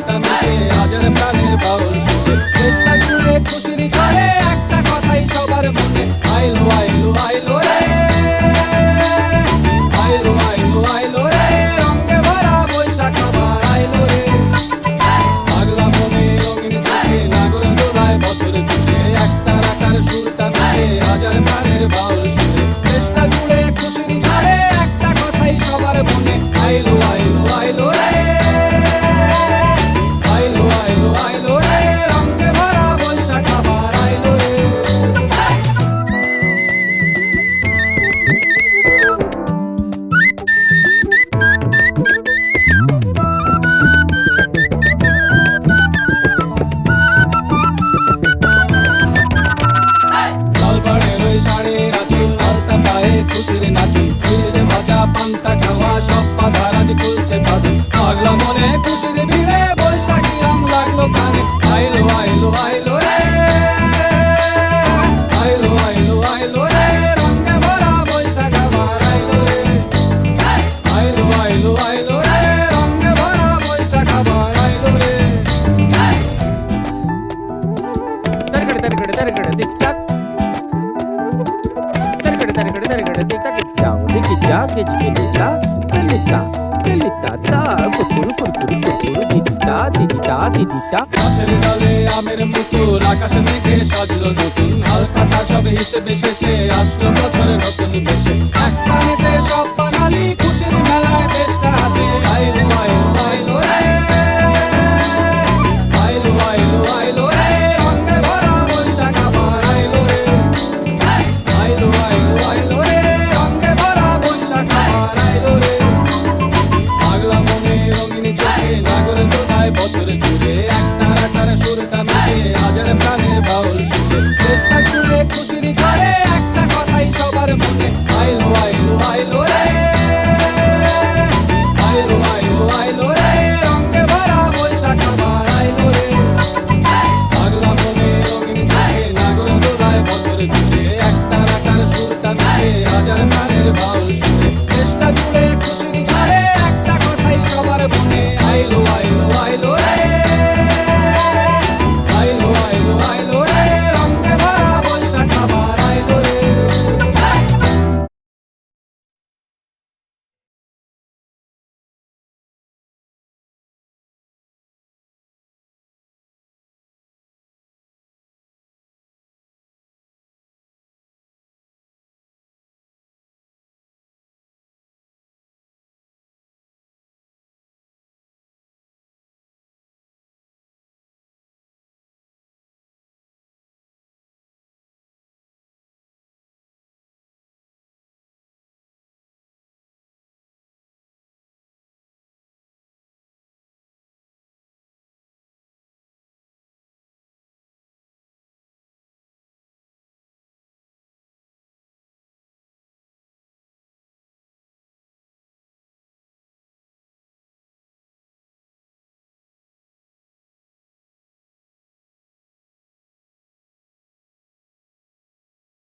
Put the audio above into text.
করতাম যে হাজার প্রাণের বাউল শুনে চেষ্টা করে খুশির করে একটা কথাই সবার মনে। আইলো আইলো আইলো you. তেজ পুলিতা তেলিতা তেলিতা তা কুকুর কুকুর কুকুর দিদিতা দিদিতা দিদিতা গাছের ডালে আমের মুকুল আকাশ মেঘে সাজলো নতুন হালকা সব হিসেবে শেষে আসলো বছর নতুন বেশে এক পানিতে সব পানি